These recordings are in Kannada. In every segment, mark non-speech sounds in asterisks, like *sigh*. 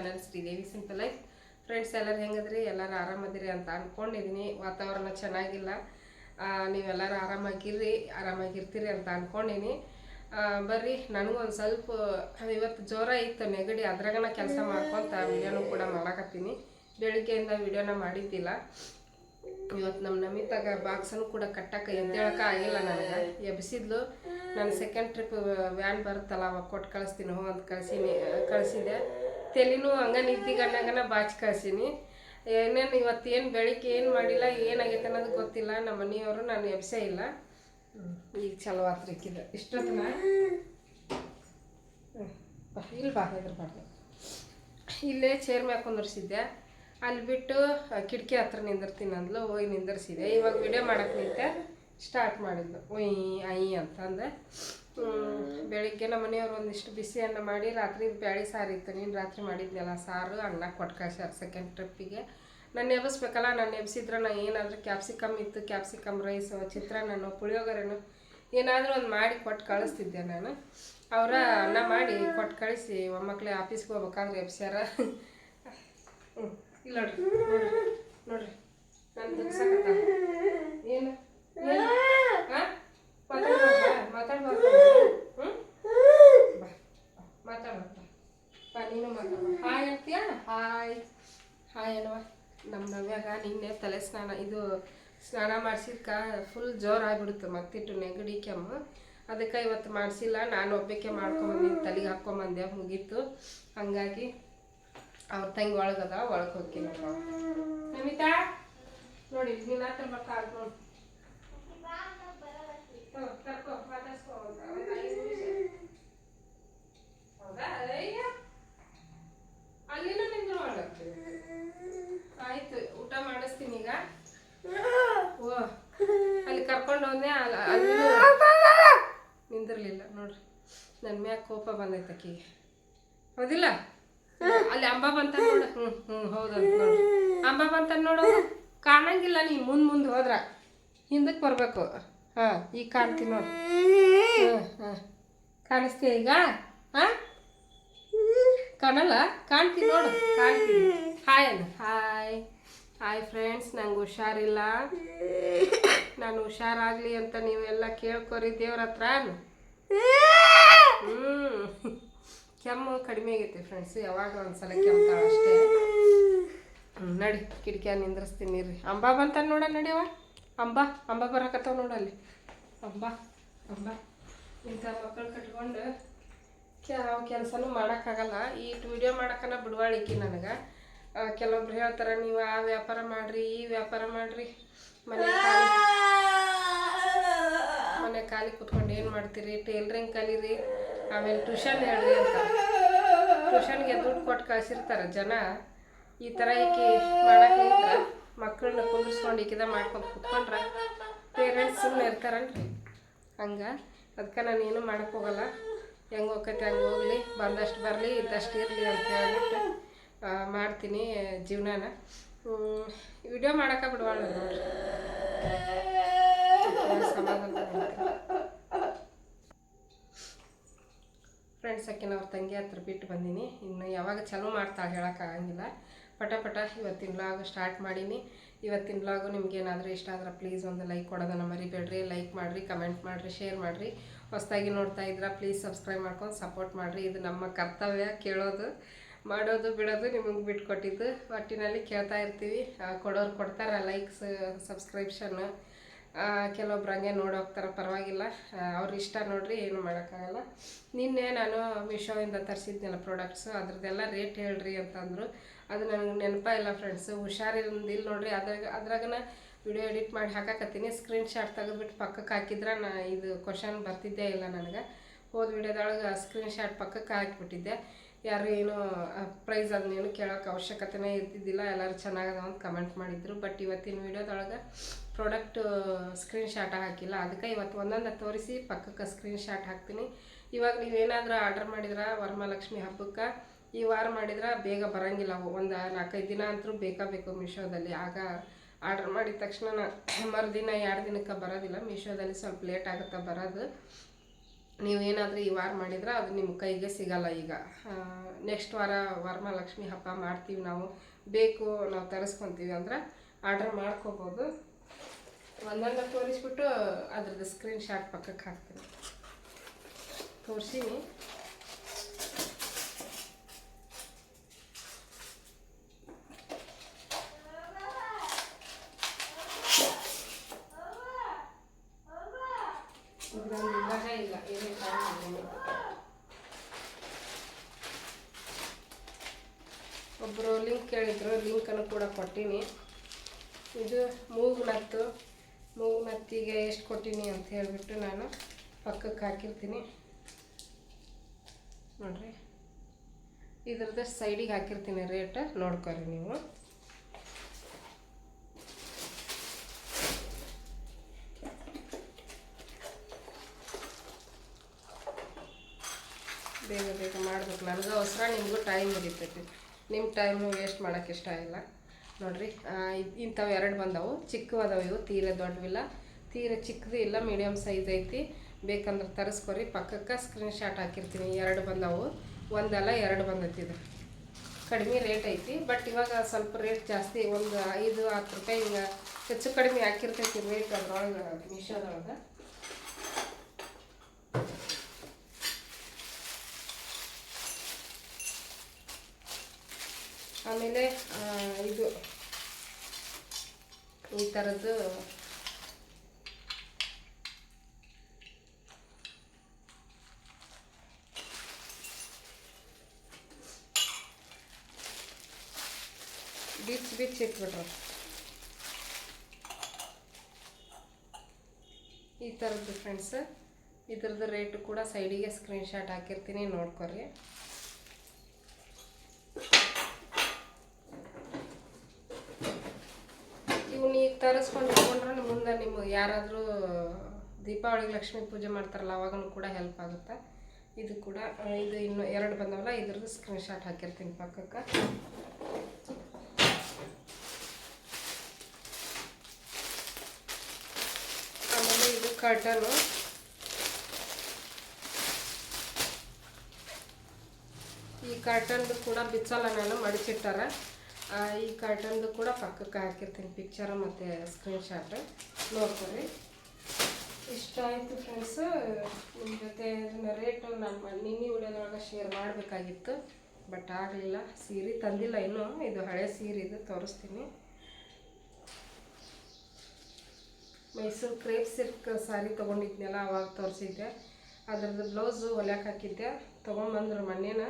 Channel Sridevi simple life friends ಎಲ್ಲರೂ ಹೆಂಗದ್ರಿ? ಎಲ್ಲರೂ ಆರಾಮದಿರಿ ಅಂತ ಅಂದ್ಕೊಂಡಿದ್ದೀನಿ ವಾತಾವರಣ ಚೆನ್ನಾಗಿಲ್ಲ. ನೀವೆಲ್ಲರೂ ಆರಾಮಾಗಿರ್ರಿ ಆರಾಮಾಗಿರ್ತೀರಿ ಅಂತ ಅಂದ್ಕೊಂಡೀನಿ ಬರ್ರಿ ನನಗೊಂದು ಸ್ವಲ್ಪ ಇವತ್ತು ಜ್ವರ ಇತ್ತು ನೆಗಡಿ. ಅದ್ರಾಗನ ಕೆಲಸ ಮಾಡ್ಕೊತ ವೀಡಿಯೋನು ಕೂಡ ಮಾಡಾಕತ್ತೀನಿ. ಬೆಳಿಗ್ಗೆಯಿಂದ ವಿಡಿಯೋನ ಮಾಡಿದ್ದಿಲ್ಲ. ಇವತ್ತು ನಮ್ಮ ನಮಿತಾಗ ಬಾಕ್ಸನ್ನು ಕೂಡ ಕಟ್ಟಕ್ಕೆ ಎದ್ದೇಳಕ್ಕೆ ಆಗಿಲ್ಲ ನನಗೆ. ಎಬ್ಸಿದ್ಲು. ನಾನು ಸೆಕೆಂಡ್ ಟ್ರಿಪ್ ವ್ಯಾನ್ ಬರುತ್ತಲ್ಲ, ಅವಾಗ ಕೊಟ್ಟು ಕಳಿಸ್ತೀನಿ, ಹೋ ಅಂತ ಕಳ್ಸೀನಿ ಕಳಿಸಿದೆ ತೆಲಿನೂ ಹಂಗ ನಿದ್ದಿಗಣ್ಣಗನ ಬಾಚಿ ಕಳ್ಸೀನಿ. ಏನೇನು ಇವತ್ತು ಏನು ಬೆಳಿಗ್ಗೆ ಏನು ಮಾಡಿಲ್ಲ, ಏನಾಗೈತೆ ಅನ್ನೋದು ಗೊತ್ತಿಲ್ಲ. ನಮ್ಮ ಮನೆಯವರು ನಾನು ಎಬ್ಸೇ ಇಲ್ಲ. ಈಗ ಚಲೋ ಆತ್ರಿಕ್ಕಿದೆ ಇಷ್ಟೊತ್ತಿನ? ಇಲ್ಲಿ ಬಾ ಹೆದರ್ಬಾರ್ದು. ಇಲ್ಲೇ ಚೇರ್ ಮ್ಯಾಗ ಕುಂದರ್ಸಿದ್ದೆ. ಅಲ್ಲಿ ಬಿಟ್ಟು ಕಿಟಕಿ ಹತ್ರ ನಿಂದಿರ್ತೀನಿ ಅಂದ್ಲು. ಹೋಗಿ ನಿಂದಿರ್ಸಿದೆ. ಇವಾಗ ವಿಡಿಯೋ ಮಾಡಕ್ಕೆ ನಿಂತೆ. ಸ್ಟಾರ್ಟ್ ಮಾಡಿದ್ಲು. ಒಯ್ ಐ ಅಂತಂದೆ. ಬೆಳಿಗ್ಗೆ ನಮ್ಮ ಮನೆಯವ್ರು ಒಂದಿಷ್ಟು ಬಿಸಿ ಅನ್ನ ಮಾಡಿ ರಾತ್ರಿ ಬ್ಯಾಳಿ ಸಾರು ಇತ್ತು. ನೀನು ರಾತ್ರಿ ಮಾಡಿದ್ನಲ್ಲ ಸಾರು, ಅನ್ನ ಕೊಟ್ಟು ಕಳ್ಸ್ಯಾರ ಸೆಕೆಂಡ್ ಟ್ರಿಪ್ಪಿಗೆ ನಾನು ಎಬ್ಬಿಸ್ಬೇಕಲ್ಲ, ನಾನು ಎಬ್ಸಿದ್ರೆ ನಾ ಏನಾದರೂ ಕ್ಯಾಪ್ಸಿಕಮ್ ಇತ್ತು ಕ್ಯಾಪ್ಸಿಕಮ್ ರೈಸು ಚಿತ್ರಾನ್ನನೋ, ಪುಳಿಯೋಗರೆನೋ, ಏನಾದರೂ ಒಂದು ಮಾಡಿ ಕೊಟ್ಟು ಕಳಿಸ್ತಿದ್ದೆ ನಾನು. ಅವರ ಅನ್ನ ಮಾಡಿ ಕೊಟ್ಟು ಕಳಿಸಿ, ಮೊಮ್ಮಕ್ಳೇ ಆಫೀಸ್ಗೆ ಹೋಗ್ಬೇಕಾದ್ರೆ ಎಬ್ಸ್ಯಾರ. ಇಲ್ಲ ನೋಡ್ರಿ ನೋಡ್ರಿ ನಾನು ಏನು? ಹಾಂ ಹಾಯ್ ಹಾಯ್ ಏನವ ನಮ್ಮ ನವ್ಯಾಗ ನಿನ್ನೆ ತಲೆ ಸ್ನಾನ ಇದು ಸ್ನಾನ ಮಾಡ್ಸಿದ್ಕ? ಫುಲ್ ಜೋರ್ ಆಗಿಬಿಡುತ್ತೆ ಮತ್ತಿಟ್ಟು ನೆಗಡಿ ಕೆಮ್ಮು. ಅದಕ್ಕೆ ಇವತ್ತು ಮಾಡಿಸಿಲ್ಲ, ನಾನು ಒಬ್ಬಕ್ಕೆ ಮಾಡ್ಕೊಂಬಂದಿನಿ ತಲೆಗೆ ಹಾಕ್ಕೊಂಬಂದೆ ಮುಗೀತು ಹಂಗಾಗಿ ಅವ್ರ ತಂಗಿ ಒಳಗದ ಒಳಗೆ ಹೋಗ್ತೀನಿ. ನಮಿತಾ? ನೋಡಿ ಹತ್ರ ಬರ್ತಾ ಆಗ್ ನೋಡಿ ಹೌದಾ ಅಯ್ಯ ಅಲ್ಲಿನೂ ನಿಂದ್ರು ಆಯ್ತು, ಊಟ ಮಾಡಿಸ್ತೀನಿ ಈಗ. ಓ, ಅಲ್ಲಿ ಕರ್ಕೊಂಡು ಹೋದೆ ಅಲ್ಲ- ನಿಂದಿರ್ಲಿಲ್ಲ, ನೋಡ್ರಿ. ನನ್ನ ಮ್ಯಾಗ ಕೋಪ ಬಂದೈತೆ ಆಕಿಗೆ. ಹೌದಿಲ್ಲ? ಅಲ್ಲಿ ಅಂಬ ಬಂತ ನೋಡು. ಹ್ಞೂ ಹ್ಞೂ ಹೌದಂತ ನೋಡು. ಅಂಬ ಬಂತ ನೋಡು. ಕಾಣಂಗಿಲ್ಲ ನೀ ಮುಂದೆ ಮುಂದೆ ಹೋದ್ರ. ಹಿಂದಕ್ಕೆ ಬರಬೇಕು. ಹಾಂ ಈಗ ಕಾಣ್ತೀನಿ ನೋಡು. ಹಾಂ ಹಾಂ. ಕಾಣಿಸ್ತೀಯ ಈಗ? ಹಾಂ? ಕಾಣಲ್ಲ? ಕಾಣ್ತೀನಿ ನೋಡು ಕಾಣ್ತೀನಿ. ಹಾಯ್ ಅಲ್ಲ ಹಾಯ್ ಹಾಯ್ ಫ್ರೆಂಡ್ಸ್ ನಂಗೆ ಹುಷಾರಿಲ್ಲ. ನಾನು ಹುಷಾರಾಗಲಿ ಅಂತ ನೀವೆಲ್ಲ ಕೇಳ್ಕೊರಿ ದೇವ್ರ ಹತ್ರ. ಹ್ಞೂ ಕೆಮ್ಮು ಕಡಿಮೆ ಆಗೈತೆ ಫ್ರೆಂಡ್ಸ್ ಯಾವಾಗ ಒಂದ್ಸಲ ಕೆಮ್ತಾಳ ಅಷ್ಟೇ. ಹ್ಞೂ ನಡಿ ಕಿಟಕಿಯ ನಿಂದ್ರಿಸ್ತೀನಿ ರೀ ಅಂಬಾ ಬಂತ ನೋಡ ನಡಿಯವ ಅಂಬ ಅಂಬ ಬರಕತ್ತಾವ ನೋಡಲ್ಲಿ ಅಂಬ ಅಂಬ. ಇಂಥ ಮಕ್ಕಳು ಕಟ್ಕೊಂಡು ಯಾವ ಕೆಲಸನೂ ಮಾಡೋಕ್ಕಾಗಲ್ಲ. ಈ ವಿಡಿಯೋ ಮಾಡೋಕ್ಕನ ಬಿಡುವಾಳಿಕೆ ನನಗೆ. ಕೆಲವೊಬ್ರು ಹೇಳ್ತಾರೆ, ನೀವು ಆ ವ್ಯಾಪಾರ ಮಾಡಿರಿ, ಈ ವ್ಯಾಪಾರ ಮಾಡಿರಿ. ಮನೆ ಮನೆ ಖಾಲಿ ಕುತ್ಕೊಂಡು ಏನು ಮಾಡ್ತೀರಿ? ಟೇಲ್ರಿಂಗ್ ಕಲೀರಿ, ಆಮೇಲೆ ಟ್ಯೂಷನ್ ಹೇಳ್ರಿ ಅಂತ. ಟ್ಯೂಷನ್ಗೆ ದುಡ್ಡು ಕೊಟ್ಟು ಕಳ್ಸಿರ್ತಾರೆ ಜನ. ಈ ಥರ ಈಕೆ ಮಾಡಕ್ಕೆ ನಿಂತ್ರೆ ಮಕ್ಕಳನ್ನ ಕುಂದಿರ್ಸ್ಕೊಂಡು ಈಕಿದ ಮಾಡ್ಕೊಂಡು ಕುತ್ಕೊಂಡ್ರೆ ಪೇರೆಂಟ್ಸ್ ಸುಮ್ಮನೆ ಇರ್ತಾರಲ್ರಿ. ಹಂಗೆ ಅದಕ್ಕೆ ನಾನು ಏನೂ ಮಾಡಕ್ಕೆ ಹೋಗಲ್ಲ. ಹೆಂಗೆ ಹೋಗ್ತೈತೆ ಹಂಗೆ ಹೋಗಲಿ. ಬಂದಷ್ಟು ಬರಲಿ, ಇದ್ದಷ್ಟು ಇರಲಿ ಅಂತ ಹೇಳ್ಬಿಟ್ಟು ಮಾಡ್ತೀನಿ ಜೀವನಾನ. ವಿಡಿಯೋ ಮಾಡೋಕೆ ಬಿಡವಾಳ ನೋಡ್ರಿ. ಫ್ರೆಂಡ್ಸ್ ಅಕ್ಕಿನ ಅವ್ರ ತಂಗಿ ಹತ್ರ ಬಿಟ್ಟು ಬಂದೀನಿ. ಇನ್ನು ಯಾವಾಗ ಚಾಲೂ ಮಾಡ್ತಾಳೆ ಹೇಳೋಕ್ಕಾಗಂಗಿಲ್ಲ ಪಟ ಪಟ ಇವತ್ತಿನ ಬ್ಲಾಗ್ ಸ್ಟಾರ್ಟ್ ಮಾಡೀನಿ. ಇವತ್ತಿನ ಬ್ಲಾಗು ನಿಮ್ಗೆ ಏನಾದರೂ ಇಷ್ಟ ಆದ್ರೆ ಪ್ಲೀಸ್ ಒಂದು ಲೈಕ್ ಕೊಡೋದನ್ನು ಮರಿಬೇಡ್ರಿ. ಲೈಕ್ ಮಾಡಿರಿ ಕಮೆಂಟ್ ಮಾಡಿರಿ ಶೇರ್ ಮಾಡಿರಿ. ಹೊಸದಾಗಿ ನೋಡ್ತಾ ಇದ್ರೆ ಪ್ಲೀಸ್ ಸಬ್ಸ್ಕ್ರೈಬ್ ಮಾಡ್ಕೊಂಡು ಸಪೋರ್ಟ್ ಮಾಡಿರಿ. ಇದು ನಮ್ಮ ಕರ್ತವ್ಯ, ಕೇಳೋದು, ಮಾಡೋದು, ಬಿಡೋದು ನಿಮಗೆ ಬಿಟ್ಕೊಟ್ಟಿದ್ದು. ಒಟ್ಟಿನಲ್ಲಿ ಕೇಳ್ತಾ ಇರ್ತೀವಿ. ಕೊಡೋರು ಕೊಡ್ತಾರೆ ಲೈಕ್ಸ್ ಸಬ್ಸ್ಕ್ರಿಪ್ಷನ್ನು ಕೆಲವೊಬ್ರು ಹಂಗೆ ನೋಡೋಗ್ತಾರೆ ಪರವಾಗಿಲ್ಲ. ಅವ್ರ ಇಷ್ಟ ನೋಡ್ರಿ, ಏನು ಮಾಡೋಕ್ಕಾಗಲ್ಲ. ನಿನ್ನೆ ನಾನು ಮೀಶೋಯಿಂದ ತರಿಸಿದ್ನಲ್ಲ ಪ್ರಾಡಕ್ಟ್ಸು ಅದ್ರದ್ದೆಲ್ಲ ರೇಟ್ ಹೇಳ್ರಿ ಅಂತಂದರು. ಅದು ನನಗೆ ನೆನಪ ಇಲ್ಲ ಫ್ರೆಂಡ್ಸು ಹುಷಾರಿಲ್ಲ ನೋಡ್ರಿ. ಅದ್ರಾಗ ಅದ್ರಾಗನ ವಿಡಿಯೋ ಎಡಿಟ್ ಮಾಡಿ ಹಾಕಾಕತ್ತೀನಿ. ಸ್ಕ್ರೀನ್ ಶಾಟ್ ತೆಗೆದ್ಬಿಟ್ಟು ಪಕ್ಕಕ್ಕೆ ಹಾಕಿದ್ರೆ ನಾ ಇದು ಕ್ವಶನ್ ಬರ್ತಿದ್ದೇ ಇಲ್ಲ ನನಗೆ. ಹೋದ ವಿಡಿಯೋದೊಳಗೆ ಸ್ಕ್ರೀನ್ ಶಾಟ್ ಪಕ್ಕಕ್ಕೆ ಹಾಕಿಬಿಟ್ಟಿದ್ದೆ. ಯಾರು ಏನು ಪ್ರೈಸ್ ಅದನ್ನೇನು ಕೇಳೋಕೆ ಅವಶ್ಯಕತೆನೇ ಇರ್ತಿದ್ದಿಲ್ಲ. ಎಲ್ಲರೂ ಚೆನ್ನಾಗದ ಅಂತ ಕಮೆಂಟ್ ಮಾಡಿದ್ರು. ಬಟ್ ಇವತ್ತಿನ ವಿಡಿಯೋದೊಳಗೆ ಪ್ರಾಡಕ್ಟ್ ಸ್ಕ್ರೀನ್ ಶಾಟ್ ಹಾಕಿಲ್ಲ. ಅದಕ್ಕೆ ಇವತ್ತು ಒಂದೊಂದು ತೋರಿಸಿ ಪಕ್ಕಕ್ಕೆ ಸ್ಕ್ರೀನ್ ಶಾಟ್ ಹಾಕ್ತೀನಿ. ಇವಾಗ ನೀವೇನಾದರೂ ಆರ್ಡರ್ ಮಾಡಿದ್ರೆ ವರಮಹಾಲಕ್ಷ್ಮಿ ಹಬ್ಬಕ್ಕೆ ಈ ವಾರ ಮಾಡಿದ್ರೆ ಬೇಗ ಬರೋಂಗಿಲ್ಲ. ಅವು ಒಂದು ನಾಲ್ಕೈದು ದಿನ ಅಂತೂ ಬೇಕಾ ಬೇಕು ಮೀಶೋದಲ್ಲಿ. ಆಗ ಆರ್ಡರ್ ಮಾಡಿದ ತಕ್ಷಣ ಮರುದಿನ ಎರಡು ದಿನಕ್ಕೆ ಬರೋದಿಲ್ಲ. ಮೀಶೋದಲ್ಲಿ ಸ್ವಲ್ಪ ಲೇಟ್ ಆಗುತ್ತೆ ಬರೋದು. ನೀವೇನಾದರೂ ಈ ವಾರ ಮಾಡಿದ್ರೆ ಅದು ನಿಮ್ಮ ಕೈಗೆ ಸಿಗಲ್ಲ ಈಗ. ನೆಕ್ಸ್ಟ್ ವಾರ ವರಮಹಾಲಕ್ಷ್ಮಿ ಹಬ್ಬ ಮಾಡ್ತೀವಿ ನಾವು. ಬೇಕು, ನಾವು ತರಿಸ್ಕೊತೀವಿ ಅಂದ್ರೆ ಆರ್ಡ್ರ್ ಮಾಡ್ಕೋಬೋದು. ಒಂದೊಂದು ತೋರಿಸ್ಬಿಟ್ಟು ಅದ್ರದ್ದು ಸ್ಕ್ರೀನ್ ಶಾಟ್ ಪಕ್ಕಕ್ಕೆ ಹಾಕ್ತೀನಿ. ತೋರಿಸೀನಿ ಇದ್ರಲ್ಲಿ ಇವಾಗ ಇಲ್ಲ ಏನೇ ಕಾರಣ ಒಬ್ಬರು ಲಿಂಕ್ ಕೇಳಿದ್ರು ಲಿಂಕನ್ನು ಕೂಡ ಕೊಟ್ಟೀನಿ. ಇದು ಮೂಗು ನತ್ತು. ಮೂಗು ನತ್ತಿಗೆ ಎಷ್ಟು ಕೊಟ್ಟೀನಿ ಅಂತ ಹೇಳಿಬಿಟ್ಟು ನಾನು ಪಕ್ಕಕ್ಕೆ ಹಾಕಿರ್ತೀನಿ. ನೋಡ್ರಿ. ಇದ್ರದ್ದು ಸೈಡಿಗೆ ಹಾಕಿರ್ತೀನಿ ರೇಟ್ ನೋಡ್ಕೊರಿ ನೀವು. ಬೇಗ ಬೇಗ ಮಾಡ್ಬೇಕು. ನನಗೆ ನಿಮಗೂ ಟೈಮ್ ಹಿಡಿತೈತಿ. ನಿಮ್ಮ ಟೈಮು ವೇಸ್ಟ್ ಮಾಡೋಕ್ಕೆ ಇಷ್ಟ ಇಲ್ಲ. ನೋಡಿರಿ ಇಂಥವು ಎರಡು ಬಂದವು. ಅದಾವೆ ಇವು, ತೀರ ದೊಡ್ಡವಿಲ್ಲ. ತೀರ ಚಿಕ್ಕದು ಇಲ್ಲ ಮೀಡಿಯಮ್ ಸೈಜ್ ಐತಿ. ಬೇಕಂದ್ರೆ ತರಿಸ್ಕೊರಿ. ಪಕ್ಕಕ್ಕೆ ಸ್ಕ್ರೀನ್ ಶಾಟ್ ಹಾಕಿರ್ತೀನಿ. ಎರಡು ಬಂದವು. ಒಂದಲ್ಲ ಎರಡು ಬಂದೈತಿ ಇದು ಕಡಿಮೆ ರೇಟ್ ಐತಿ ಬಟ್ ಇವಾಗ ಸ್ವಲ್ಪ ರೇಟ್ ಜಾಸ್ತಿ. ಒಂದು ಐದು, ಹತ್ತು ರೂಪಾಯಿ ಹಿಂಗೆ ಹೆಚ್ಚು ಕಡಿಮೆ ಹಾಕಿರ್ತೈತಿ ರೇಟ್ ಅದ್ರೊಳಗೆ ಮೀಶೋದೊಳಗೆ. ಆಮೇಲೆ ಇದು ಈ ಥರದ್ದು ಬಿಚ್ ಬಿಚ್ ಇಟ್ಬಿಟ್ರು. ಈ ಥರದ್ದು ಫ್ರೆಂಡ್ಸ್ ಇದ್ರದ್ದು ರೇಟು ಕೂಡ ಸೈಡಿಗೆ ಸ್ಕ್ರೀನ್ಶಾಟ್ ಹಾಕಿರ್ತೀನಿ, ನೋಡ್ಕೊರಿ ಇವ್ನ ಈಗ ತರಿಸ್ಕೊಂಡು ಇಟ್ಕೊಂಡ್ರೆ ಮುಂದೆ ನಿಮ್ಗೆ ಯಾರಾದರೂ ದೀಪಾವಳಿಗೆ ಲಕ್ಷ್ಮೀ ಪೂಜೆ ಮಾಡ್ತಾರಲ್ಲ ಅವಾಗೂ ಕೂಡ ಹೆಲ್ಪ್ ಆಗುತ್ತೆ. ಇದು ಕೂಡ ಇದು ಇನ್ನು ಎರಡು ಬಂದವಲ್ಲ, ಇದ್ರದ್ದು ಸ್ಕ್ರೀನ್ ಶಾಟ್ ಹಾಕಿರ್ತೀನಿ ಪಕ್ಕಕ್ಕೆ. ಆಮೇಲೆ ಇದು ಕರ್ಟನು ಈ ಕರ್ಟನ್ದು ಕೂಡ ಬಿಚ್ಚಲ್ಲ ನಾನು ಮಡಿಚಿಟ್ಟಾರೆ. ಈ ಕಾರ್ಟನ್ದು ಕೂಡ ಪಕ್ಕಕ್ಕೆ ಹಾಕಿರ್ತೀನಿ ಪಿಕ್ಚರ್ ಮತ್ತು ಸ್ಕ್ರೀನ್ ಶಾಟ್ ನೋಡ್ಕೊರಿ ಇಷ್ಟ ಆಯಿತು ಫ್ರೆಂಡ್ಸು ನಿಮ್ಮ ಜೊತೆ ಇದನ್ನ ರೇಟು ನಾನು ನಿನ್ನೆ ವಿಡಿಯೋದೊಳಗೆ ಶೇರ್ ಮಾಡಬೇಕಾಗಿತ್ತು. ಬಟ್ ಆಗಲಿಲ್ಲ. ಸೀರೆ ತಂದಿಲ್ಲ ಇನ್ನೂ. ಇದು ಹಳೆ ಸೀರೆ ಇದು ತೋರಿಸ್ತೀನಿ. ಮೈಸೂರು ಕ್ರೇಪ್ ಸಿಲ್ಕ್ ಸಾರಿ ತೊಗೊಂಡಿದ್ನಲ್ಲ, ಅವಾಗ ತೋರಿಸಿದ್ದೆ. ಅದರದ್ದು ಬ್ಲೌಸು ಹೊಲ್ಯಾಕೆ ಹಾಕಿದ್ದೆ. ತೊಗೊಂಬಂದ್ರು ಮೊನ್ನೆನ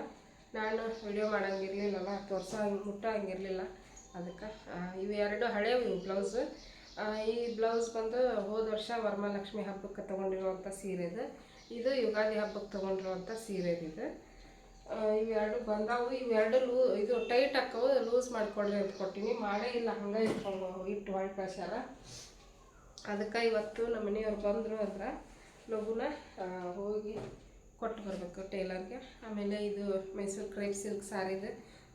ನಾನು ವಿಡಿಯೋ ಮಾಡಂಗಿರ್ಲಿಲ್ಲಲ್ಲ ತೋರ್ಸೋ ಹಂಗೆ ಮುಟ್ಟ ಹಂಗಿರಲಿಲ್ಲ ಅದಕ್ಕೆ ಇವು ಎರಡು ಹಳೇವು ಇವು ಬ್ಲೌಸು ಈ ಬ್ಲೌಸ್ ಬಂದು ಹೋದ ವರ್ಷ ವರಮಹಾಲಕ್ಷ್ಮಿ ಹಬ್ಬಕ್ಕೆ ತೊಗೊಂಡಿರುವಂಥ ಸೀರೆ ಇದು ಯುಗಾದಿ ಹಬ್ಬಕ್ಕೆ ತೊಗೊಂಡಿರುವಂಥ ಸೀರೆ ಇದು ಇವೆರಡು ಬಂದಾವು. ಇವೆರಡು ಲೂ, ಇದು ಟೈಟ್ ಹಾಕವು ಲೂಸ್ ಮಾಡಿಕೊಡ್ರಿ ಅಂತ ಕೊಟ್ಟಿನಿ. ಮಾಡೇ ಇಲ್ಲ, ಹಂಗೆ ಇಟ್ಕೊಂಡು ಇಟ್ಟು ಹೊಳ್ ಕಳ್ಸ್ಯಾರ ಅದಕ್ಕೆ ಇವತ್ತು ನಮ್ಮ ಮನೆಯವ್ರು ಬಂದರು ಅಂದ್ರೆ, ಲಘುನ ಹೋಗಿ ಕೊಟ್ಟು ಬರಬೇಕು ಟೇಲರ್ಗೆ. ಆಮೇಲೆ ಇದು ಮೈಸೂರು ಕ್ರೇಪ್ ಸಿಲ್ಕ್ ಸಾರಿದು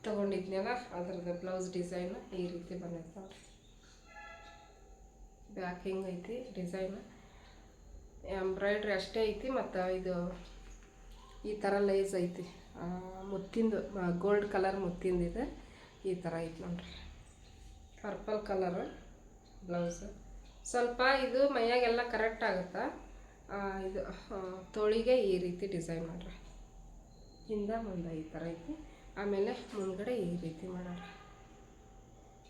ತೊಗೊಂಡಿದ್ನಲ್ಲ, ಅದ್ರದ್ದು ಬ್ಲೌಸ್ ಡಿಸೈನ್ ಈ ರೀತಿ ಬಂದೈತೆ ಬ್ಯಾಕಿಂಗ್ ಐತಿ ಡಿಸೈನ್. ಎಂಬ್ರಾಯ್ಡ್ರಿ ಅಷ್ಟೇ ಐತಿ ಮತ್ತು ಇದು ಈ ಥರ ಲೈಸ್ ಐತಿ. ಮುತ್ತಿಂದು ಗೋಲ್ಡ್ ಕಲರ್ ಮುತ್ತಿಂದಿದೆ ಈ ಥರ ಐತಿ ನೋಡ್ರಿ. Purple colour blouse. ಸ್ವಲ್ಪ ಇದು ಮೈಯಾಗೆಲ್ಲ ಕರೆಕ್ಟ್ ಆಗುತ್ತಾ? ಇದು ತೋಳಿಗೆ ಈ ರೀತಿ ಡಿಸೈನ್ ಮಾಡ್ರಿ. ಹಿಂದೆ, ಮುಂದೆ ಈ ಥರ ಐತಿ. ಆಮೇಲೆ ಮುಂದ್ಗಡೆ ಈ ರೀತಿ ಮಾಡೋಣ.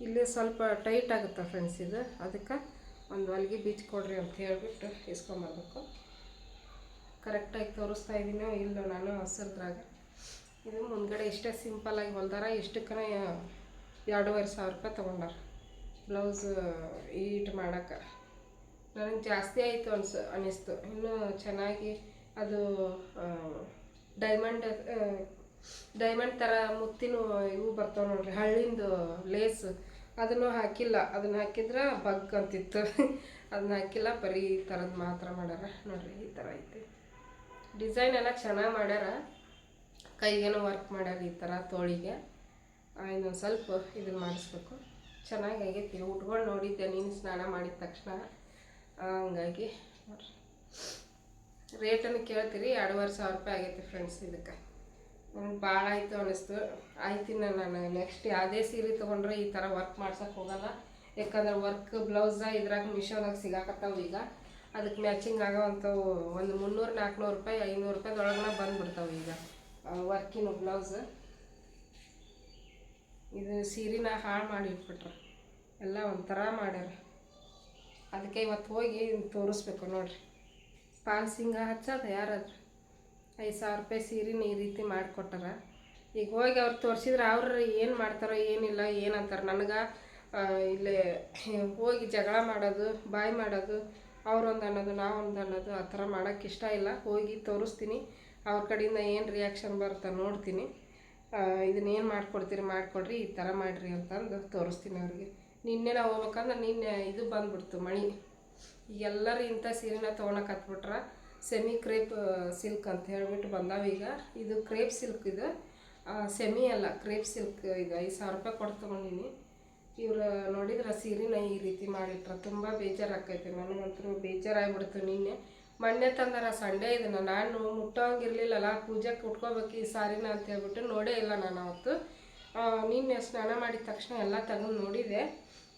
ಇಲ್ಲಿ ಸ್ವಲ್ಪ ಟೈಟ್ ಆಗುತ್ತೆ ಫ್ರೆಂಡ್ಸ್ ಇದು? ಅದಕ್ಕೆ ಒಂದು ಹೊಲಿಗೆ ಬೀಚ್ ಕೊಡ್ರಿ ಅಂತ ಹೇಳ್ಬಿಟ್ಟು ಇಸ್ಕೊಂಬರ್ಬೇಕು. ಕರೆಕ್ಟಾಗಿ ತೋರಿಸ್ತಾ ಇದ್ದೀನೋ ಇಲ್ಲೋ ನಾನು ಹಸಿರದ್ರಾಗ. ಇದು ಮುಂದ್ಗಡೆ ಇಷ್ಟೇ ಸಿಂಪಲ್ಲಾಗಿ ಹೊಲ್ದಾರ. ಇಷ್ಟಕ್ಕನ ಎರಡೂವರೆ ಸಾವಿರ ರೂಪಾಯಿ ತೊಗೊಂಡಾರ. ಬ್ಲೌಸ್ ಈಟ್ ಮಾಡೋಕೆ ನನಗೆ ಜಾಸ್ತಿ ಆಯಿತು ಅನ್ಸ, ಅನ್ನಿಸ್ತು. ಇನ್ನೂ ಚೆನ್ನಾಗಿ ಅದು ಡೈಮಂಡ್ ಡೈಮಂಡ್ ಥರ ಮುತ್ತಿನ ಇವು ಬರ್ತಾವೆ ನೋಡ್ರಿ, ಹಳ್ಳಿಂದು ಲೇಸ್ ಅದನ್ನು ಹಾಕಿಲ್ಲ. ಅದನ್ನು ಹಾಕಿದ್ರೆ ಬಗ್ ಅಂತಿತ್ತು. *laughs* ಅದನ್ನ ಹಾಕಿಲ್ಲ, ಬರೀ ಈ ಥರದ್ದು ಮಾತ್ರ ಮಾಡ್ಯಾರ ನೋಡ್ರಿ, ಈ ಥರ ಐತಿ. ಡಿಸೈನ್ ಎಲ್ಲ ಚೆನ್ನಾಗಿ ಮಾಡ್ಯಾರ. ಕೈಗೇನು ವರ್ಕ್ ಮಾಡ್ಯಾರ ಈ ಥರ ತೋಳಿಗೆ. ಇನ್ನೊಂದು ಸ್ವಲ್ಪ ಇದನ್ನ ಮಾಡಿಸ್ಬೇಕು. ಚೆನ್ನಾಗಿ ಆಗೈತಿ. ಉಟ್ಕೊಂಡು ನೋಡಿದ್ದೆ. ನೀನು ಸ್ನಾನ ಮಾಡಿದ ತಕ್ಷಣ. ಹಂಗಾಗಿ ರೇಟನ್ನು ಕೇಳ್ತೀರಿ, ಎರಡೂವರೆ ಸಾವಿರ ರೂಪಾಯಿ ಆಗೈತಿ ಫ್ರೆಂಡ್ಸ್ ಇದಕ್ಕೆ. ನನಗೆ ಭಾಳ ಆಯಿತು ಅನ್ನಿಸ್ತು. ಆಯ್ತಿನ ನಾನು ನೆಕ್ಸ್ಟ್ ಯಾವುದೇ ಸೀರೆ ತೊಗೊಂಡ್ರೆ ಈ ಥರ ವರ್ಕ್ ಮಾಡ್ಸಕ್ಕೆ ಹೋಗಲ್ಲ. ಯಾಕಂದ್ರೆ ವರ್ಕ್ ಬ್ಲೌಸ ಇದ್ರಾಗ ಮಿಶೋದಾಗ ಸಿಗಾಕತ್ತಾವ ಈಗ. ಅದಕ್ಕೆ ಮ್ಯಾಚಿಂಗ್ ಆಗೋವಂಥವು ಒಂದು ಮುನ್ನೂರು ನಾಲ್ಕುನೂರು ರೂಪಾಯಿ, ಐನೂರು ರೂಪಾಯಿದೊಳಗನ ಬಂದುಬಿಡ್ತಾವೆ ಈಗ ವರ್ಕಿನ ಬ್ಲೌಸ್ ಇದು ಸೀರೆನ ಹಾಳು ಮಾಡಿ ಇಟ್ಬಿಟ್ರು. ಎಲ್ಲ ಒಂಥರ ಮಾಡ್ಯಾರ. ಅದಕ್ಕೆ ಇವತ್ತು ಹೋಗಿ ತೋರಿಸ್ಬೇಕು ನೋಡ್ರಿ. ಪಾಲ್ಸಿಂಗ ಹಚ್ಚದ ಯಾರಾದ್ರು. ಐದು ಸಾವಿರ ರೂಪಾಯಿ ಸೀರೆನ ಈ ರೀತಿ ಮಾಡಿಕೊಟ್ಟಾರ. ಈಗ ಹೋಗಿ ಅವ್ರು ತೋರಿಸಿದ್ರೆ ಅವ್ರು ಏನು ಮಾಡ್ತಾರೋ ಏನಿಲ್ಲ, ಏನಂತಾರೆ. ನನಗೆ ಇಲ್ಲಿ ಹೋಗಿ ಜಗಳ ಮಾಡೋದು, ಬಾಯಿ ಮಾಡೋದು, ಅವ್ರೊಂದು ಅನ್ನೋದು, ನಾವೊಂದು ಅನ್ನೋದು ಆ ಥರ ಮಾಡೋಕ್ಕೆ ಇಷ್ಟ ಇಲ್ಲ. ಹೋಗಿ ತೋರಿಸ್ತೀನಿ. ಅವ್ರ ಕಡೆಯಿಂದ ಏನು ರಿಯಾಕ್ಷನ್ ಬರುತ್ತೆ ನೋಡ್ತೀನಿ. ಇದನ್ನೇನು ಮಾಡ್ಕೊಡ್ತೀರಿ, ಮಾಡಿಕೊಡ್ರಿ, ಈ ಥರ ಮಾಡಿರಿ ಅಂತಂದು ತೋರಿಸ್ತೀನಿ ಅವ್ರಿಗೆ. ನಿನ್ನೆ ನಾವು ಹೋಗ್ಬೇಕಂದ್ರೆ ನಿನ್ನೆ ಇದು ಬಂದ್ಬಿಡ್ತು ಮಣಿ ಎಲ್ಲರೂ ಇಂಥ ಸೀರೆನ ತೊಗೊಳಕ್ಕೆ ಹತ್ಬಿಟ್ರ. ಸೆಮಿ ಕ್ರೇಪ್ ಸಿಲ್ಕ್ ಅಂತ ಹೇಳ್ಬಿಟ್ಟು ಬಂದಾವ ಈಗ. ಇದು ಕ್ರೇಪ್ ಸಿಲ್ಕ್ ಇದು. ಸೆಮಿ ಅಲ್ಲ, ಕ್ರೇಪ್ ಸಿಲ್ಕ್ ಈಗ ಐದು ಸಾವಿರ ರೂಪಾಯಿ ಕೊಟ್ಟು ತೊಗೊಂಡಿನಿ. ಇವರು ನೋಡಿದ್ರೆ ಸೀರೆನ ಈ ರೀತಿ ಮಾಡಿಟ್ರ. ತುಂಬ ಬೇಜಾರಾಕೈತೆ. ನನಗಂತೂ ಬೇಜಾರಾಗ್ಬಿಡ್ತು ನಿನ್ನೆ. ಮೊನ್ನೆ ತಂದಾರ, ಸಂಡೇ ಇದನ್ನು. ನಾನು ಮುಟ್ಟೋಂಗಿರ್ಲಿಲ್ಲಲ್ಲ ಪೂಜೆಗೆ ಉಟ್ಕೋಬೇಕು ಈ ಸಾರಿನ ಅಂತ ಹೇಳ್ಬಿಟ್ಟು ನೋಡೇ ಇಲ್ಲ ನಾನು ಅವತ್ತು. ನಿನ್ನೆ ಸ್ನಾನ ಮಾಡಿದ ತಕ್ಷಣ ಎಲ್ಲ ತಗೊಂಡು ನೋಡಿದೆ.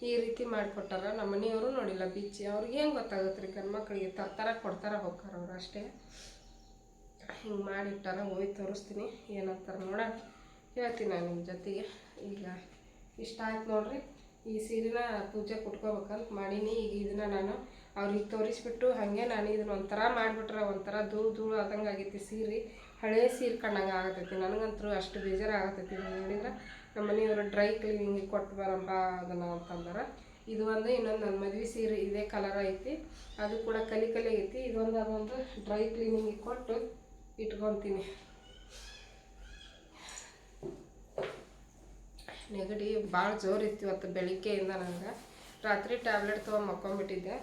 ಈ ರೀತಿ ಮಾಡಿಕೊಟ್ಟಾರ. ನಮ್ಮ ಮನೆಯವರು ನೋಡಿಲ್ಲ ಬಿಚ್ಚಿ. ಅವ್ರಿಗೆ ಏನು ಗೊತ್ತಾಗುತ್ತೆ ರೀ? ಗಂಡ್ಮಕ್ಳಿಗೆ ತರ್ತಾರ ಕೊಡ್ತಾರ ಹೋಗ್ತಾರ ಅವ್ರು ಅಷ್ಟೇ. ಹಿಂಗೆ ಮಾಡಿಟ್ಟಾರ, ಹೋಗಿ ತೋರಿಸ್ತೀನಿ. ಏನಂತಾರೆ ನೋಡೋಣ. ಹೇಳ್ತೀನಿ ನಾನು ನಿಮ್ಮ ಜೊತೆಗೆ. ಈಗ ಇಷ್ಟ ಆಯ್ತು ನೋಡ್ರಿ. ಈ ಸೀರೆನ ಪೂಜೆ ಕುಟ್ಕೋಬೇಕಂತ ಮಾಡೀನಿ. ಈಗ ಇದನ್ನ ನಾನು ಅವ್ರಿಗೆ ತೋರಿಸ್ಬಿಟ್ಟು ಹಾಗೆ ನಾನು ಇದನ್ನ ಒಂಥರ ಮಾಡಿಬಿಟ್ರೆ ಒಂಥರ ಧೂಳು ಧೂಳು ಆದಂಗೆ ಆಗೈತಿ ಸೀರೆ. ಹಳೇ ಸೀರೆ ಕಂಡಂಗೆ ಆಗತೈತಿ. ನನಗಂತೂ ಅಷ್ಟು ಬೇಜಾರು ಆಗತೈತಿ ನೋಡಿದ್ರೆ ನಮ್ಮ ಮನೆಯವರು ಡ್ರೈ ಕ್ಲೀನಿಂಗಿಗೆ ಕೊಟ್ಟು ಬರಮ್ಮ ಅದನ್ನು ಅಂತಂದ್ರೆ. ಇದು ಒಂದು ಇನ್ನೊಂದು ನನ್ನ ಮದುವೆ ಸೀರೆ ಇದೇ ಕಲರ್ ಐತಿ. ಅದು ಕೂಡ ಕಲಿ ಕಲಿ ಐತಿ ಇದೊಂದು ಅದೊಂದು ಡ್ರೈ ಕ್ಲೀನಿಂಗಿಗೆ ಕೊಟ್ಟು ಇಟ್ಕೊತೀನಿ. ನೆಗಡಿ ಭಾಳ ಜೋರು ಇತ್ತು ಇವತ್ತು ಬೆಳಿಗ್ಗೆಯಿಂದ ನನಗೆ ರಾತ್ರಿ ಟ್ಯಾಬ್ಲೆಟ್ ತೊಗೊಂಡು ಮಕ್ಕೊಂಬಿಟ್ಟಿದ್ದೆ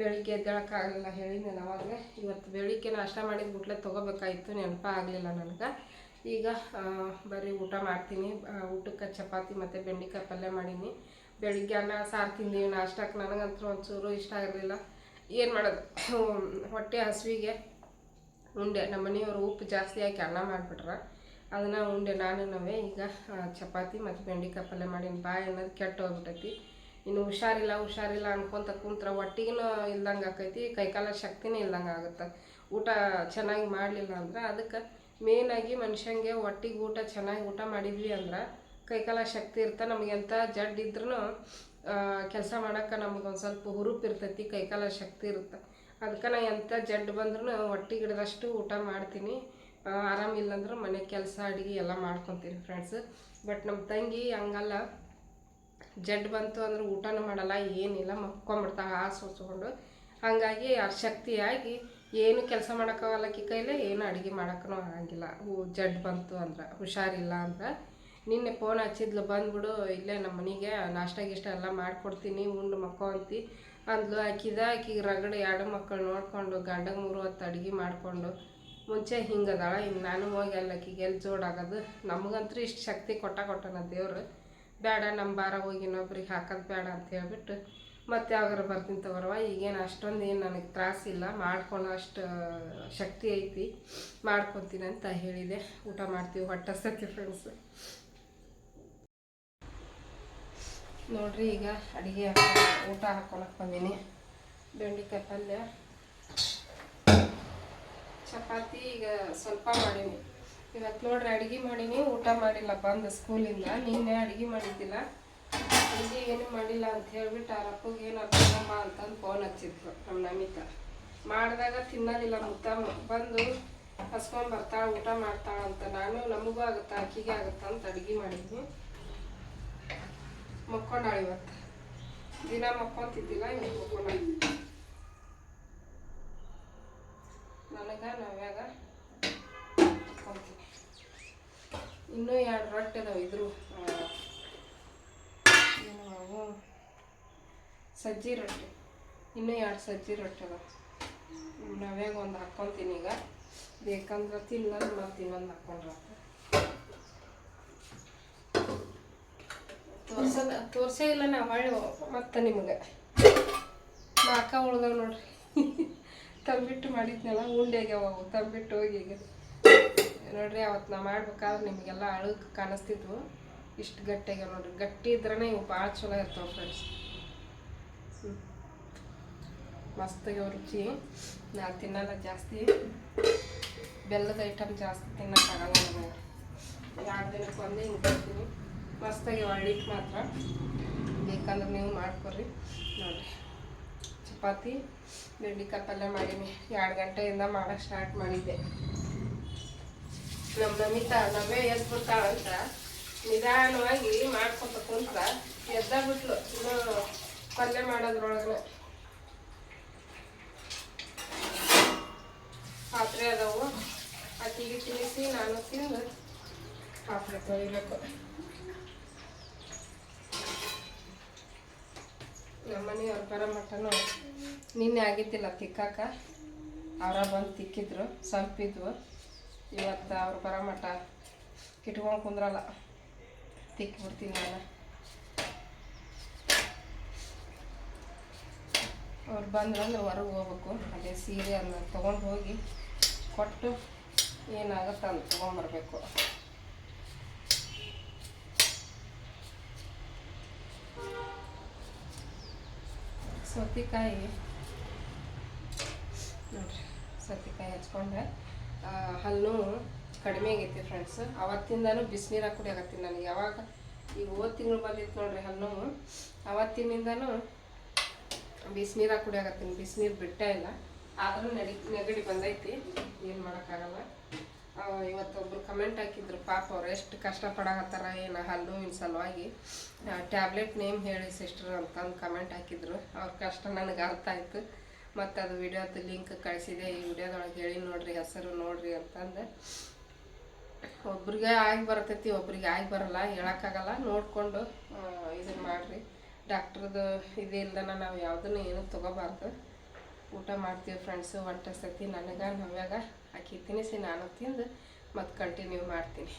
ಬೆಳಿಗ್ಗೆ ಎದ್ದೇಳೋಕ್ಕಾಗಲಿಲ್ಲ ಹೇಳಿದ್ದೆ ಅವಾಗ. ಇವತ್ತು ಬೆಳಿಗ್ಗೆ ನಾಷ್ಟ ಮಾಡಿದ ಬಿಟ್ಲೆ ತೊಗೋಬೇಕಾಯಿತು. ನೆನಪಾಗಲಿಲ್ಲ ನನಗೆ. ಈಗ ಬರೀ ಊಟ ಮಾಡ್ತೀನಿ. ಊಟಕ್ಕೆ ಚಪಾತಿ ಮತ್ತು ಬೆಂಡೆಕಾಯಿ ಪಲ್ಯ ಮಾಡೀನಿ. ಬೆಳಿಗ್ಗೆ ಅನ್ನ, ಸಾರು ತಿಂದೀವಿ. ನಾಷ್ಟಕ್ಕೆ ನನಗಂತೂ ಒಂಚೂರು ಇಷ್ಟ ಆಗಿರಲಿಲ್ಲ. ಏನು ಮಾಡೋದು? ಹೊಟ್ಟೆ ಹಸಿವಿಗೆ ಉಂಡೆ. ನಮ್ಮ ಮನೆಯವರು ಉಪ್ಪು ಜಾಸ್ತಿ ಹಾಕಿ ಅನ್ನ ಮಾಡಿಬಿಟ್ರೆ. ಅದನ್ನು ಉಂಡೆ ನಾನು ನಾವೇ ಈಗ ಚಪಾತಿ ಮತ್ತು ಬೆಂಡೆಕಾಯಿ ಪಲ್ಯ ಮಾಡೀನಿ. ಬಾಯ್ ಅನ್ನೋದು ಕೆಟ್ಟು ಹೋಗ್ಬಿಟ್ಟೈತಿ ಇನ್ನು ಹುಷಾರಿಲ್ಲ ಹುಷಾರಿಲ್ಲ ಅನ್ಕೊಂತ ಕುಂತ್ರ ಹೊಟ್ಟಿಗೂ ಇಲ್ದಂಗೆ ಆಕೈತಿ. ಕೈಕಾಲ ಶಕ್ತಿನೇ ಇಲ್ದಂಗೆ ಆಗುತ್ತೆ. ಊಟ ಚೆನ್ನಾಗಿ ಮಾಡಲಿಲ್ಲ ಅಂದ್ರೆ ಅದಕ್ಕೆ ಮೇನಾಗಿ ಮನುಷ್ಯಂಗೆ ಹೊಟ್ಟಿಗೆ ಊಟ, ಚೆನ್ನಾಗಿ ಊಟ ಮಾಡಿದ್ವಿ ಅಂದ್ರೆ ಕೈಕಾಲ ಶಕ್ತಿ ಇರ್ತಾ, ನಮಗೆ ಎಂಥ ಜಡ್ ಇದ್ರೂ ಕೆಲಸ ಮಾಡೋಕೆ ನಮ್ಗೆ ಒಂದು ಸ್ವಲ್ಪ ಹುರುಪು ಇರ್ತೈತಿ, ಕೈಕಾಲ ಶಕ್ತಿ ಇರುತ್ತೆ. ಅದಕ್ಕೆ ನಾ ಎಂಥ ಜಡ್ ಬಂದ್ರೂ ಹೊಟ್ಟಿಗೆ ಹಿಡ್ದಷ್ಟು ಊಟ ಮಾಡ್ತೀನಿ. ಆರಾಮ ಆರಾಮಿಲ್ಲ ಅಂದ್ರೆ ಮನೆ ಕೆಲಸ, ಅಡುಗೆ ಎಲ್ಲ ಮಾಡ್ಕೊತೀನಿ ಫ್ರೆಂಡ್ಸ್ ಬಟ್ ನಮ್ಮ ತಂಗಿ ಹಂಗಲ್ಲ. ಜಡ್ ಬಂತು ಅಂದ್ರೆ ಊಟನೂ ಮಾಡಲ್ಲ, ಏನಿಲ್ಲ ಮಕ್ಕೊಂಬಿಡ್ತಾಳೆ ಹಾಸು ಹೊಚ್ಕೊಂಡು ಹಂಗಾಗಿ ಆ ಶಕ್ತಿಯಾಗಿ ಏನು ಕೆಲಸ ಮಾಡೋಕ್ಕಾಗಲ್ಲಕ್ಕಿ ಕೈಲೇ, ಏನು ಅಡುಗೆ ಮಾಡೋಕ್ಕೂ ಆಗಂಗಿಲ್ಲ. ಹೂ, ಜಡ್ ಬಂತು ಅಂದ್ರೆ, ಹುಷಾರಿಲ್ಲ ಅಂದ್ರೆ. ನಿನ್ನೆ ಫೋನ್ ಹಚ್ಚಿದ್ಲು, ಬಂದ್ಬಿಡು, ಇಲ್ಲೇ ನಮ್ಮ ಮನೆಗೆ, ನಾಷ್ಟ ಗಿಷ್ಟ ಎಲ್ಲ ಮಾಡಿಕೊಡ್ತೀನಿ, ಉಂಡು ಮಕ್ಕೋ ಅಂತಿ. ಅಂದ್ಲು, ಆಕಿದ, ಆಕಿಗೆ ರಗಡೆ ಎರಡು ಮಕ್ಕಳು ನೋಡಿಕೊಂಡು, ಗಂಡಗೆ ಮೂರು ಹೊತ್ತು ಅಡುಗೆ ಮಾಡಿಕೊಂಡು. ಮುಂಚೆ ಹಿಂಗದಾಳ ಇನ್ನು ನಾನು ಹೋಗಿ ಅಲ್ಲಿ ಆಕಿಗೆ ಎಲ್ಲಿ ಜೋಡಾಗೋದು ನಮಗಂತೂ ಇಷ್ಟು ಶಕ್ತಿ ಕೊಟ್ಟ ಕೊಟ್ಟನ ದೇವರು. ಬೇಡ ನಮ್ಮ ಭಾರ ಹೋಗಿ ಇನ್ನೊಬ್ರಿಗೆ ಹಾಕೋದು ಬೇಡ ಅಂತ ಹೇಳ್ಬಿಟ್ಟು ಮತ್ತೆ ಯಾವಾಗಾರ ಬರ್ತೀನಿ ತಗೋರವ ಈಗೇನು ಅಷ್ಟೊಂದು ಏನು ನನಗೆ ತ್ರಾಸಿಲ್ಲ ಮಾಡ್ಕೊಳೋ ಅಷ್ಟು ಶಕ್ತಿ ಐತಿ. ಮಾಡ್ಕೊತೀನಿ ಅಂತ ಹೇಳಿದೆ. ಊಟ ಮಾಡ್ತೀವಿ ಹೊಟ್ಟೆ ಸತಿ ಫ್ರೆಂಡ್ಸ್ ನೋಡ್ರಿ ಈಗ ಅಡುಗೆ ಊಟ ಹಾಕೊಳಕ್ಕೆ ಬಂದೀನಿ. ಬೆಂಡೆಕಾಯಿ ಪಲ್ಯ. ಚಪಾತಿ ಈಗ ಸ್ವಲ್ಪ ಮಾಡೀನಿ. ಇವತ್ತು ನೋಡ್ರಿ ಅಡುಗೆ ಮಾಡೀನಿ, ಊಟ ಮಾಡಿಲ್ಲ ಬಂದು ಸ್ಕೂಲಿಂದ ನಿನ್ನೆ ಅಡುಗೆ ಮಾಡಿದ್ದಿಲ್ಲ. ಅಡುಗೆ ಏನು ಮಾಡಿಲ್ಲ ಅಂತ ಹೇಳ್ಬಿಟ್ಟು ಅವ್ರ ಏನು ಅರ್ಥಮ್ಮ ಅಂತಂದು ಫೋನ್ ಹಚ್ಚಿದ್ರು ನಮ್ಮ ನಮಿತ. ಮಾಡಿದಾಗ ತಿನ್ನೋದಿಲ್ಲ ಮುತ್ತಮ್ಮ ಬಂದು ಹಸ್ಕೊಂಡು ಬರ್ತಾಳೆ, ಊಟ ಮಾಡ್ತಾಳಂತ ನಾನು ನಮಗೂ ಆಗುತ್ತಾ, ಅಕ್ಕಿಗೆ ಆಗುತ್ತಾ ಅಂತ ಅಡುಗೆ ಮಾಡಿದ್ವಿ. ಮಕ್ಕೊಂಡಾಳ ಇವತ್ತು. ದಿನ ಮಕ್ಕೊಂತಿದ್ದಿಲ್ಲ, ಇವತ್ತು ಮಕ್ಕೊಂಡಾಳ. ನನಗೆ, ನಾವ್ಯಾಗ ಇನ್ನೂ ಎರಡು ರೊಟ್ಟಿ ಅದಾವ ಇದ್ರು. ಏನು ಸಜ್ಜಿ ರೊಟ್ಟಿ. ಇನ್ನೂ ಎರಡು ಸಜ್ಜಿ ರೊಟ್ಟಿ ಅದು. ನಾವ್ಯಾಗ ಒಂದು ಹಾಕ್ಕೊಂತೀನಿ ಈಗ. ಬೇಕಂದ್ರೆ ತಿನ್ನೋದು ಮತ್ತೆ ಇನ್ನೊಂದು ಹಾಕ್ಕೊಂಡ್ರೆ. ತೋರ್ಸದ, ತೋರ್ಸೇ ಇಲ್ಲ ನಾ ಹೊಳ್ಳಿ ಮತ್ತೆ ನಿಮ್ಗೆ. ನಾಕ ಉಳ್ದವ ನೋಡ್ರಿ. ತಂಬಿಟ್ಟು ಮಾಡಿದ್ನಲ್ಲ, ಉಂಡೆ ಅವು, ತಂಬಿಟ್ಟು ಹೋಗಿ ಈಗ. ನೋಡ್ರಿ ಅವತ್ತು ನಾ ಮಾಡ್ಬೇಕಾದ್ರೆ ನಿಮಗೆಲ್ಲ ಅಳು ಕಾಣಿಸ್ತಿದ್ವು. ಇಷ್ಟು ಗಟ್ಟಿಯಾಗ್ಯಾವ ನೋಡ್ರಿ. ಗಟ್ಟಿ ಇದ್ರೇ ಇವು ಭಾಳ ಚಲೋ ಇರ್ತಾವೆ ಫ್ರೆಂಡ್ಸ್ ಮಸ್ತಾಗ್ಯಾವ ರುಚಿ. ನಾ ತಿನ್ನಲ್ಲ ಜಾಸ್ತಿ. ಬೆಲ್ಲದ ಐಟಮ್ ಜಾಸ್ತಿ ತಿನ್ನೋಕ್ಕಾಗಲ್ಲ ನಾನು ಎರಡು ದಿನಕ್ಕೆ ಒಂದೇ ಹಿಂಗೆ ಬರ್ತೀನಿ ಮಸ್ತಾಗ್ಯಾವ ಹಳ್ಳಿಟ್ ಮಾತ್ರ. ಬೇಕಂದ್ರೆ ನೀವು ಮಾಡ್ಕೊರಿ. ನೋಡ್ರಿ. ಚಪಾತಿ, ಬೆಂಡಿಕಾಯಿ ಪಲ್ಯ ಮಾಡೀನಿ. ಎರಡು ಗಂಟೆಯಿಂದ ಮಾಡೋಕ್ಕೆ ಸ್ಟಾರ್ಟ್ ಮಾಡಿದ್ದೆ. ನಮ್ಮ ನಮಿತಾ ನಮ್ಮೇ ಎದ್ದು ಬಿಡ್ತಾಳಂತ ನಿಧಾನವಾಗಿ ಮಾಡ್ಕೊತ ಕುಂತ ಎದ್ದ ಬಿಟ್ಲು ಇನ್ನು ಪಲ್ಯ ಮಾಡೋದ್ರೊಳಗೆ ಪಾತ್ರೆ ಅದಾವು. ಅಕ್ಕಿಗೆ ತಿನ್ನಿಸಿ ನಾನು ತಿಂದು ಪಾತ್ರೆ ತೊಳಿಬೇಕು. ನಮ್ಮನೆಯವ್ರು ಬರೋ ಮಟ್ಟನು ನಿನ್ನೆ ಆಗಿದ್ದಿಲ್ಲ ತಿಕ್ಕಾಕ. ಅವರ ಬಂದು ತಿಕ್ಕಿದ್ರು, ಸಂಪಿದ್ವು. ಇವತ್ತು ಅವ್ರು ಬರೋ ಮಟ್ಟ ಇಟ್ಕೊಂಡು ಕುಂದ್ರಲ್ಲ. ತಿಕ್ಕಿಬಿಡ್ತೀನಿ ನಾನು. ಅವ್ರು ಬಂದ್ರಂದ್ರೆ ಹೊರಗೆ ಹೋಗ್ಬೇಕು. ಅದೇ ಸೀರೆ ಅದನ್ನ ತೊಗೊಂಡು ಹೋಗಿ ಕೊಟ್ಟು ಏನಾಗುತ್ತೆ ಅಂತ ತೊಗೊಂಬರ್ಬೇಕು. ಸೌತೆಕಾಯಿ ನೋಡ್ರಿ ಸೌತೆಕಾಯಿ ಹಚ್ಕೊಂಡೆ ಆ, ಹಲ್ಲು ಕಡಿಮೆ ಆಗೈತಿ ಫ್ರೆಂಡ್ಸ್ ಅವತ್ತಿಂದನೂ ಬಿಸಿನೀರಾಗ ಕುಡಿಯಾಕತ್ತೀನಿ ನನಗೆ ಯಾವಾಗ? ಈಗ ಹೋದ ತಿಂಗಳು ಬಂದಿತ್ತು ನೋಡ್ರಿ ಹಲ್ಲು ಅವತ್ತಿನಿಂದನು ಬಿಸಿನೀರಾಗ ಕುಡಿಯಾಕತ್ತೀನಿ ಬಿಸಿನೀರು ಬಿಟ್ಟೇ ಇಲ್ಲ. ಆದರೂ ನಡಿ ನೆಗಡಿ ಬಂದೈತಿ. ಏನು ಮಾಡೋಕ್ಕಾಗಲ್ಲ. ಇವತ್ತೊಬ್ರು ಕಮೆಂಟ್ ಹಾಕಿದ್ರು. ಪಾಪ ಅವ್ರು ಎಷ್ಟು ಕಷ್ಟಪಡಕತ್ತಾರ ಏನು ಹಲ್ಲು ಇನ್ ಸಲುವಾಗಿ. ಟ್ಯಾಬ್ಲೆಟ್ ನೇಮ್ ಹೇಳಿ ಸಿಸ್ಟರ್ ಅಂತಂದು ಕಮೆಂಟ್ ಹಾಕಿದ್ರು. ಅವ್ರ ಕಷ್ಟ ನನಗೆ ಅರ್ಥ ಆಯಿತು. ಮತ್ತು ಅದು ವಿಡಿಯೋದ ಲಿಂಕ್ ಕಳಿಸಿದೆ. ಈ ವಿಡಿಯೋದೊಳಗೆ ಹೇಳಿ ನೋಡ್ರಿ, ಹೆಸರು ನೋಡ್ರಿ ಅಂತಂದು. ಒಬ್ರಿಗೆ ಆಗಿ ಬರ್ತೈತಿ ಒಬ್ರಿಗೆ ಆಗಿ ಬರಲ್ಲ ಹೇಳೋಕ್ಕಾಗಲ್ಲ. ನೋಡಿಕೊಂಡು ಇದನ್ನು ಮಾಡಿರಿ. ಡಾಕ್ಟ್ರದ್ದು ಇದಿಲ್ದನ ನಾವು ಯಾವುದನ್ನು ಏನು ತೊಗೋಬಾರ್ದು. ಊಟ ಮಾಡ್ತೀವಿ ಫ್ರೆಂಡ್ಸು ಹೊಟ್ಟೆ ಸತಿ ನನಗೆ ನವ್ಯಾಗ. ಆಕಿ ತಿನ್ನಿಸಿ ನಾನು ತಿಂದು ಮತ್ತು ಕಂಟಿನ್ಯೂ ಮಾಡ್ತೀನಿ.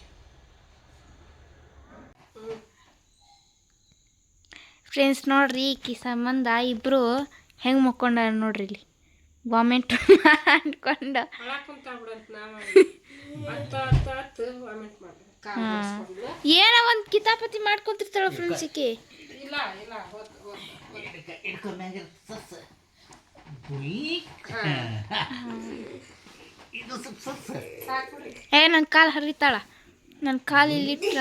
ಫ್ರೆಂಡ್ಸ್ ನೋಡ್ರಿ ಈಕಿ ಸಂಬಂಧ ಇಬ್ಬರು ಹೆಂಗೆ ಮಕ್ಕೊಂಡಾರ ನೋಡ್ರಿ ಇಲ್ಲಿ. ವಾಮೆಂಟ್ *laughs* ಮಾಡ್ಕೊಂಡು. *laughs* ಏನೋ ಒಂದು ಕಿತಾಪತಿ ಮಾಡ್ಕೊಂತಿರ್ತಾಳ ಫ್ರೆಂಡ್ಸ್ ಈಕಿ. ಏ ನನ್ನ ಕಾಲು ಹರಿತಾಳ. ನನ್ನ ಕಾಲು ಇಲ್ಲಿ ಇಟ್ರ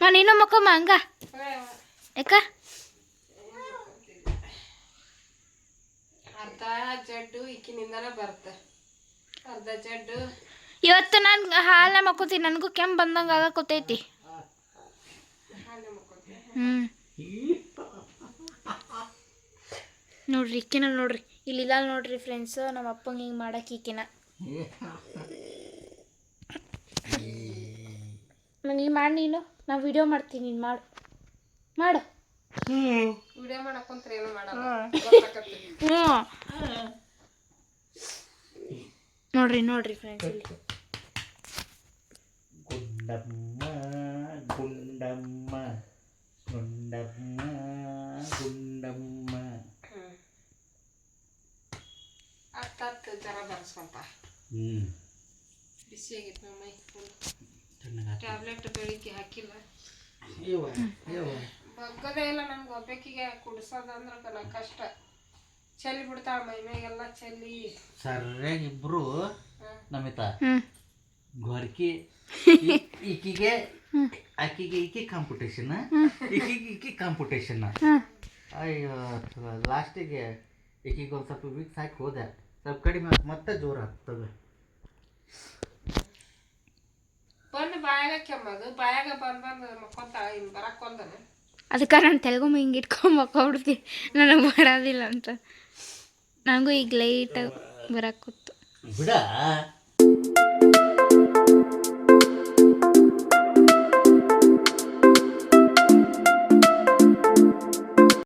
ನಾನು ಇನ್ನೂ ಮಕ್ಕಮ್ಮ ಹಂಗ. ಯಾಕ? ಅರ್ಧ ಜಡ್ಡು ಈಕಿನಿಂದನೇ ಬರ್ತ ಅರ್ಧ ಜಡ್ಡು. ಇವತ್ತು ನಾನು ಹಾಲನ್ನ ಮಕ್ಕೋತೀನಿ. ನನಗೂ ಕೆಮ್ಮು ಬಂದಂಗೆ ಆಗಕ್ಕೊತೈತಿ ಹ್ಞೂ ನೋಡ್ರಿ ಇಕ್ಕಿನ ನೋಡ್ರಿ. ಇಲ್ಲಿ ಇಲ್ಲ ನೋಡ್ರಿ ಫ್ರೆಂಡ್ಸ್ ನಮ್ಮ ಅಪ್ಪಂಗೆ ಹಿಂಗೆ ಮಾಡಕ್ಕೆ ಈಕಿನ. ನಾನು ಇಲ್ಲಿ ಮಾಡಿ ನೀನು. ನಾ ವಿಡಿಯೋ ಮಾಡ್ತೀನಿ ನೀನು ಮಾಡು. ಮಾಡು. ವಿಡಿಯೋ ಮಾಡಕ್ಕಂತ್ರ ಏನು ಮಾಡಲ್ಲ. ಗೊತ್ತಾಕತ್ತಿ. ಹ್ಞೂ ನೋಡ್ರಿ ನೋಡ್ರಿ ಫ್ರೆಂಡ್ಸ್ ಇಲ್ಲಿ. ಗುಂಡಮ್ಮ ಗುಂಡಮ್ಮ ಗುಂಡಮ್ಮ ಗುಂಡಮ್ಮ ಹ್ಮ್. ಹತ್ತು ಹತ್ತು ಜರ ಬರ್ಸ್ಕೊಂತ ಹ್ಞೂ ಬಿಸಿ ಆಗೈತೆ ನಮ್ಮ ಮೈ ಫುಲ್ ಚೆನ್ನಾಗಿ ಟ್ಯಾಬ್ಲೆಟ್ ಬೆಳಿಗ್ಗೆ ಹಾಕಿಲ್ಲ ಇವ ಇವ ಬಗ್ಗದೇ ಇಲ್ಲ ನನ್ಗೆ ಒಬ್ಬಾಕಿಗೆ ಕುಡ್ಸೋದಂದ್ರೆ ನನ್ನ ಕಷ್ಟ ಚೆಲ್ಲಿ ಬಿಡ್ತಾಳ ಮೈ ಮೇಗೆಲ್ಲ ಚೆಲ್ಲಿ ಸರ್ಯಾಗಿ ಇಬ್ರು ಹ್ಮ್. ನಮಿತ ಹ್ಞೂ ಗೊರ್ಕಿ ಈಕಿಗೆ ಆಕಿಗೆ ಈಕಿ ಕಾಂಪಿಟೇಷನ್ ಈಕಿಗೆ ಈಕಿ ಕಾಂಪಿಟೇಷನ್ ಅಯ್ಯೋ ಲಾಸ್ಟಿಗೆ ಈಕಿಗೆ ಒಂದು ಸ್ವಲ್ಪ ವೀಕ್ಸ್ ಹಾಕಿ ಹೋದೆ. ಸ್ವಲ್ಪ ಕಡಿಮೆ ಮತ್ತೆ ಜೋರು ಆಗ್ತದೆ. ಬಂದು ಬಾಯಾಗ ಕೆಮ್ಮದು ಬಾಯಾಗ ಬಂದ್ ಬಂದು ಮಕ್ಕೊಂತಾಳ ಇನ್ನು ಬರಕ್ಕೆ ಒಂದನೆ ಅದಕ್ಕೆ ನಾನು ತೆಲುಗು ಹಿಂಗೆ ಇಟ್ಕೊಂಬಕ್ಕೊಬಿಡ್ತೀನಿ ನನಗೆ ಬರೋದಿಲ್ಲ ಅಂತ. ನನಗೂ ಈಗ ಲೈಟಾಗಿ ಬರಕ್ಕೆ ಕೂತು ಬಿಡ.